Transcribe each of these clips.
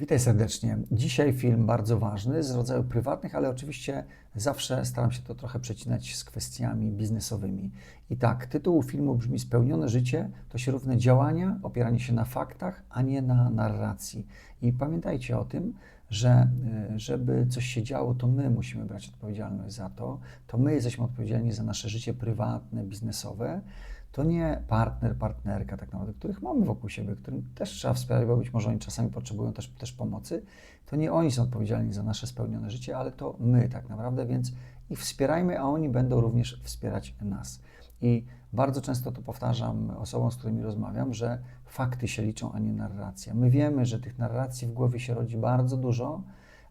Witaj serdecznie. Dzisiaj film bardzo ważny z rodzaju prywatnych, ale oczywiście zawsze staram się to trochę przecinać z kwestiami biznesowymi. I tak, tytuł filmu brzmi Spełnione życie to się równe działania, opieranie się na faktach, a nie na narracji. I pamiętajcie o tym, że y, żeby coś się działo, to my musimy brać odpowiedzialność za to. To my jesteśmy odpowiedzialni za nasze życie prywatne, biznesowe to nie partner, partnerka tak naprawdę, których mamy wokół siebie, którym też trzeba wspierać, bo być może oni czasami potrzebują też, też pomocy, to nie oni są odpowiedzialni za nasze spełnione życie, ale to my tak naprawdę, więc ich wspierajmy, a oni będą również wspierać nas. I bardzo często to powtarzam osobom, z którymi rozmawiam, że fakty się liczą, a nie narracja. My wiemy, że tych narracji w głowie się rodzi bardzo dużo,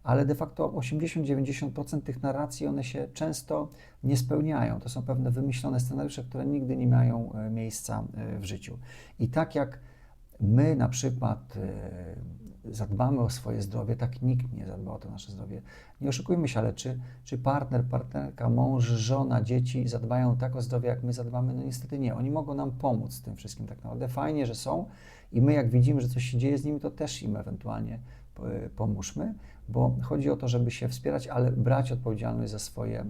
ale de facto 80-90% tych narracji one się często nie spełniają. To są pewne wymyślone scenariusze, które nigdy nie mają e, miejsca e, w życiu. I tak jak my na przykład e, zadbamy o swoje zdrowie, tak nikt nie zadba o to nasze zdrowie. Nie oszukujmy się, ale czy, czy partner, partnerka, mąż, żona, dzieci zadbają tak o zdrowie, jak my zadbamy? No niestety nie. Oni mogą nam pomóc w tym wszystkim tak naprawdę. Fajnie, że są i my jak widzimy, że coś się dzieje z nimi, to też im ewentualnie pomóżmy, bo chodzi o to, żeby się wspierać, ale brać odpowiedzialność za swoje e,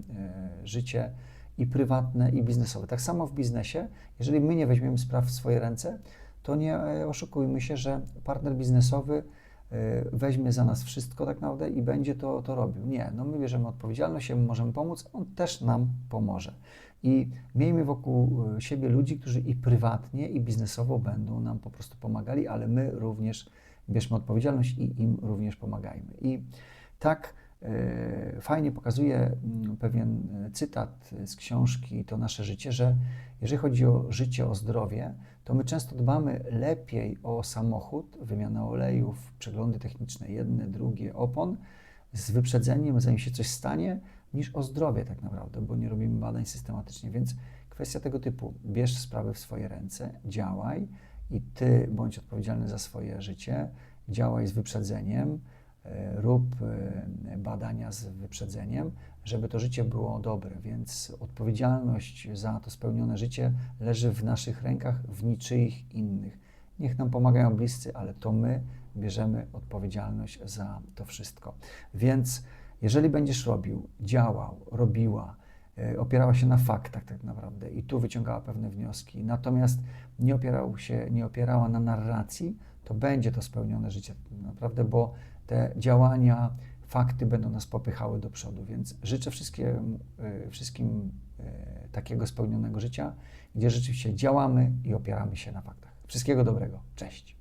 życie i prywatne, i biznesowe. Tak samo w biznesie, jeżeli my nie weźmiemy spraw w swoje ręce, to nie e, oszukujmy się, że partner biznesowy e, weźmie za nas wszystko tak naprawdę i będzie to, to robił. Nie, no my bierzemy odpowiedzialność, my możemy pomóc, on też nam pomoże. I miejmy wokół siebie ludzi, którzy i prywatnie, i biznesowo będą nam po prostu pomagali, ale my również bierzmy odpowiedzialność i im również pomagajmy. I tak e, fajnie pokazuje mm, pewien e, cytat z książki To nasze życie, że jeżeli chodzi o życie, o zdrowie, to my często dbamy lepiej o samochód, wymianę olejów, przeglądy techniczne, jedne, drugie, opon, z wyprzedzeniem, zanim się coś stanie, niż o zdrowie tak naprawdę, bo nie robimy badań systematycznie. Więc kwestia tego typu, bierz sprawy w swoje ręce, działaj, i ty bądź odpowiedzialny za swoje życie, działaj z wyprzedzeniem, e, rób e, badania z wyprzedzeniem, żeby to życie było dobre. Więc odpowiedzialność za to spełnione życie leży w naszych rękach, w niczyich innych. Niech nam pomagają bliscy, ale to my bierzemy odpowiedzialność za to wszystko. Więc jeżeli będziesz robił, działał, robiła, opierała się na faktach tak naprawdę i tu wyciągała pewne wnioski. Natomiast nie, opierał się, nie opierała na narracji, to będzie to spełnione życie tak naprawdę, bo te działania, fakty będą nas popychały do przodu. Więc życzę wszystkim, e, wszystkim e, takiego spełnionego życia, gdzie rzeczywiście działamy i opieramy się na faktach. Wszystkiego dobrego. Cześć.